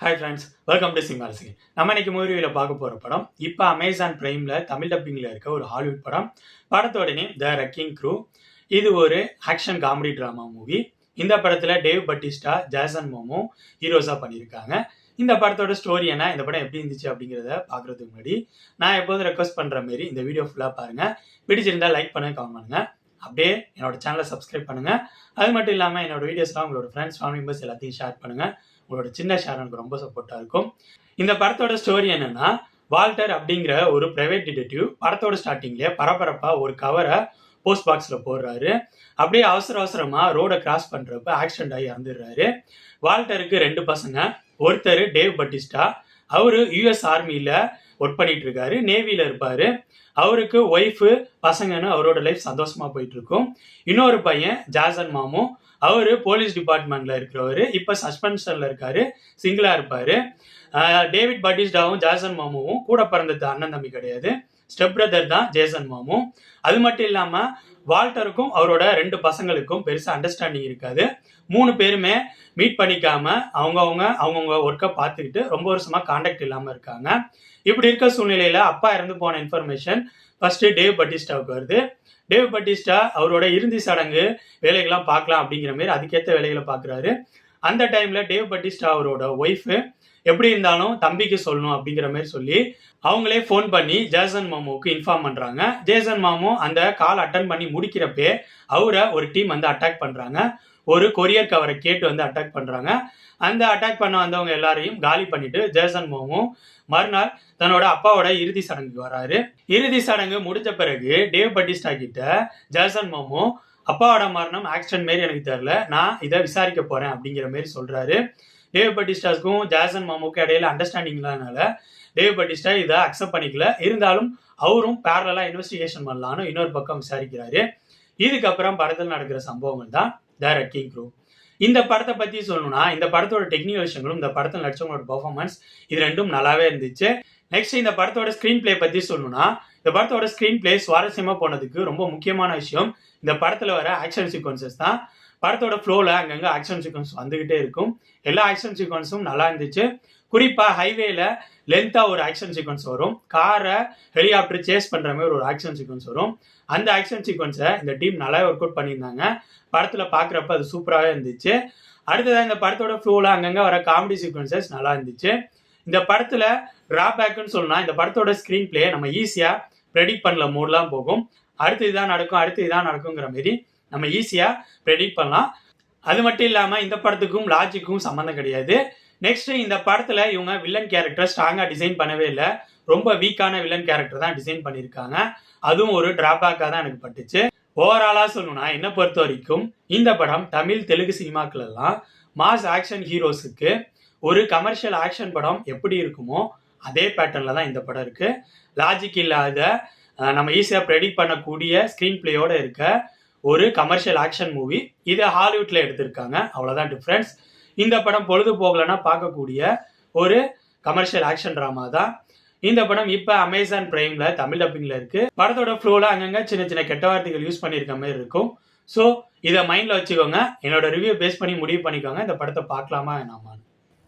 Hi friends welcome to சிங் ரசிகன் நம்ம இன்னைக்கு மூவியில் பார்க்க போகிற படம் இப்போ அமேசான் பிரைமில் தமிழ் டப்பிங்கில் இருக்க ஒரு ஹாலிவுட் படம். படத்தோட நேம் த ரக்கிங் க்ரூ இது ஒரு ஆக்ஷன் காமெடி ட்ராமா மூவி இந்த படத்தில் டேவ் பட்டிஸ்டா ஜாசன் மோமோ ஹீரோஸாக பண்ணியிருக்காங்க. இந்த படத்தோட ஸ்டோரி என்ன இந்த படம் எப்படி இருந்துச்சு அப்படிங்கிறத பார்க்குறதுக்கு முன்னாடி நான் எப்போதும் ரெக்வஸ்ட் பண்ணுற மாரி இந்த வீடியோ ஃபுல்லாக பாருங்கள் பிடிச்சிருந்தா லைக் பண்ணுங்க கமெண்ட் பண்ணுங்கள் அப்படியே என்னோட சேனலை சப்ஸ்கிரைப் பண்ணுங்க. அது மட்டும் இல்லாமல் என்னோட வீடியோஸ்லாம் உங்களோட ஃப்ரெண்ட்ஸ் ஃபேமிலி மெம்பர்ஸ் எல்லாத்தையும் ஷேர் பண்ணுங்கள் உங்களோட சின்ன ஷேர் எனக்கு ரொம்ப சப்போர்ட்டாக இருக்கும். இந்த படத்தோட ஸ்டோரி என்னன்னா வால்டர் அப்படிங்கிற ஒரு பிரைவேட் டிடெக்டிவ் படத்தோட ஸ்டார்டிங்லேயே பரபரப்பாக ஒரு கவரை போஸ்ட் பாக்ஸில் போடுறாரு. அப்படியே அவசர அவசரமாக ரோடை கிராஸ் பண்ணுறப்ப ஆக்சிடென்ட் ஆகி இறந்துடுறாரு. வால்டருக்கு ரெண்டு பசங்க ஒருத்தர் டேவ் பட்டிஸ்டா அவர் யுஎஸ் ஆர்மியில் ஒர்க் பண்ணிட்டு இருக்காரு நேவியில் இருப்பார். அவருக்கு ஒய்ஃபு பசங்கன்னு அவரோட லைஃப் சந்தோஷமாக போயிட்டு இருக்கும் இன்னொரு பையன் ஜாசன் மாமு. அவரு போலீஸ் டிபார்ட்மெண்ட்ல இருக்கிறவர். இப்போ சஸ்பென்ஷன்ல இருக்காரு. சிங்கிளா இருப்பாரு. டேவிட் பட்டிஸ்டாவும் ஜாசன் மாமுவும் கூட பிறந்தது அண்ணன் தம்பி கிடையாது. ஸ்டெப் பிரதர் தான் ஜேசன் மாமும் அது மட்டும் இல்லாம வால்டருக்கும் அவரோட ரெண்டு பசங்களுக்கும் பெருசா அண்டர்ஸ்டாண்டிங் இருக்காது. மூணு பேருமே மீட் பண்ணிக்காம அவங்கவுங்க அவங்கவுங்க ஒர்க்கை பார்த்துக்கிட்டு ரொம்ப வருஷமா காண்டாக்ட் இல்லாம இருக்காங்க. இப்படி இருக்க சூழ்நிலையில அப்பா இறந்து போன இன்ஃபர்மேஷன் ஃபர்ஸ்ட் டேவ் பட்டிஸ்டாவுக்கு வருது. டேவ் பட்டிஸ்டா அவரோட இறுதி சடங்கு வேலைகள்லாம் பார்க்கலாம் அப்படிங்கிற மாதிரி அதுக்கேற்ற வேலைகளை பார்க்குறாரு. அந்த டைம்ல டேவ் பட்டிஸ்டா அவரோட ஒய்ஃபு எப்படி இருந்தாலும் தம்பிக்கு சொல்லணும் அப்படிங்கிற மாதிரி சொல்லி அவங்களே ஃபோன் பண்ணி ஜேசன் மாமுவுக்கு இன்ஃபார்ம் பண்ணுறாங்க ஜேசன் மாமு அந்த கால் அட்டன் பண்ணி முடிக்கிறப்பே அவரை ஒரு டீம் வந்து அட்டாக் பண்ணுறாங்க ஒரு கொரியர் கவரை கேட்டு வந்து அட்டாக் பண்ணுறாங்க அந்த அட்டாக் பண்ண வந்தவங்க எல்லாரையும் காலி பண்ணிட்டு ஜேசன் மாமு மறுநாள் தன்னோட அப்பாவோட இறுதி சடங்குக்கு வராரு. இறுதி சடங்கு முடிஞ்ச பிறகு டேவ் பட்டிஸ்டா கிட்ட ஜேசன் மாமு அப்பாவோட மரணம் ஆக்சிடென்ட் மாரி எனக்கு தெரியல. நான் இதை விசாரிக்க போறேன் அப்படிங்கிற மாரி சொல்றாரு. டேவ் பட்டிஸ்டாஸ்க்கும் ஜாசன் மாமுக்கும் இடையில அண்டர்ஸ்டாண்டிங்லானால டேவ் பட்டிஸ்டா இதை அக்செப்ட் பண்ணிக்கல. இருந்தாலும் அவரும் பேரலா இன்வெஸ்டிகேஷன் பண்ணலான்னு இன்னொரு பக்கம் விசாரிக்கிறாரு. இதுக்கப்புறம் படத்தில் நடக்கிற சம்பவங்கள் தான் த ரெக்கிங் க்ரூ இந்த படத்தை பற்றி சொல்லணும்னா இந்த படத்தோட டெக்னிக்கல் விஷயங்களும் இந்த படத்தில் நடிச்சவங்களோட பர்ஃபார்மன்ஸ் இது ரெண்டும் நல்லாவே இருந்துச்சு. நெக்ஸ்ட் இந்த படத்தோட ஸ்க்ரீன் பிளே பற்றி சொல்லணும்னா இந்த படத்தோட ஸ்கிரீன் பிளே சுவாரஸ்யமா போனதுக்கு ரொம்ப முக்கியமான விஷயம். இந்த படத்துல வர ஆக்ஷன் சீக்வன்சஸ் தான். படத்தோட ஃப்ளோல அங்கங்க ஆக்ஷன் சீக்வன்ஸ் வந்துகிட்டே இருக்கும். எல்லா ஆக்ஷன் சீக்வன்ஸும் நல்லா இருந்துச்சு. குறிப்பா ஹைவேல லென்த்தா ஒரு ஆக்ஷன் சீக்வன்ஸ் வரும். காரை ஹெலிகாப்டர் சேஸ் பண்ற மாதிரி ஒரு ஆக்ஷன் சீக்வன்ஸ் வரும். அந்த ஆக்ஷன் சீக்வன்ஸை இந்த டீம் நல்லா ஒர்க் அவுட் பண்ணியிருந்தாங்க. படத்துல பாக்குறப்ப அது சூப்பராகவே இருந்துச்சு. அடுத்ததான் இந்த படத்தோட ஃப்ளோல அங்கங்க வர காமெடி சீக்வன்சஸ் நல்லா இருந்துச்சு. இந்த படத்துல டிராபேக்னு சொல்லணும்னா இந்த படத்தோட ஸ்க்ரீன் பிளே நம்ம ஈஸியாக ப்ரெடிக்ட் பண்ணல மூடெலாம் போகும். அடுத்து இதான் நடக்கும் அடுத்து இதான் நடக்குங்கிற மாரி நம்ம ஈஸியாக ப்ரெடிக்ட் பண்ணலாம். அது மட்டும் இல்லாமல் இந்த படத்துக்கும் லாஜிக்கும் சம்மந்தம் கிடையாது. நெக்ஸ்ட் இந்த படத்தில் இவங்க வில்லன் கேரக்டர் ஸ்ட்ராங்காக டிசைன் பண்ணவே இல்லை. ரொம்ப வீக்கான வில்லன் கேரக்டர் தான் டிசைன் பண்ணியிருக்காங்க அதுவும் ஒரு டிராபேக்காக தான் எனக்கு பட்டுச்சு. ஓவராலாக சொல்லணும்னா என்னை பொறுத்த வரைக்கும் இந்த படம் தமிழ் தெலுங்கு சினிமாக்கள் எல்லாம் மாஸ் ஆக்ஷன் ஹீரோஸுக்கு ஒரு கமர்ஷியல் ஆக்ஷன் படம் எப்படி இருக்குமோ அதே பேட்டர்னில் தான் இந்த படம் இருக்குது லாஜிக் இல்லாத நம்ம ஈஸியாக ப்ரெடிக்ட் பண்ணக்கூடிய ஸ்க்ரீன் பிளேயோடு இருக்க ஒரு கமர்ஷியல் ஆக்ஷன் மூவி இதை ஹாலிவுட்டில் எடுத்திருக்காங்க. அவ்வளோதான் டிஃப்ரென்ஸ் இந்த படம் பொழுதுபோகலன்னா பார்க்கக்கூடிய ஒரு கமர்ஷியல் ஆக்ஷன் ட்ராமா தான். இந்த படம் இப்போ அமேசான் பிரைம்ல தமிழ் டப்பிங்ல இருக்கு. படத்தோட ஃப்ளோல அங்கங்க சின்ன சின்ன கெட்ட வார்த்தைகள் யூஸ் பண்ணியிருக்க மாதிரி இருக்கும். ஸோ இதை மைண்ட்ல வச்சுக்கோங்க. என்னோட ரிவ்யூ பேஸ் பண்ணி முடிவு பண்ணிக்கோங்க. இந்த படத்தை பார்க்கலாமா வேணாமான்னு.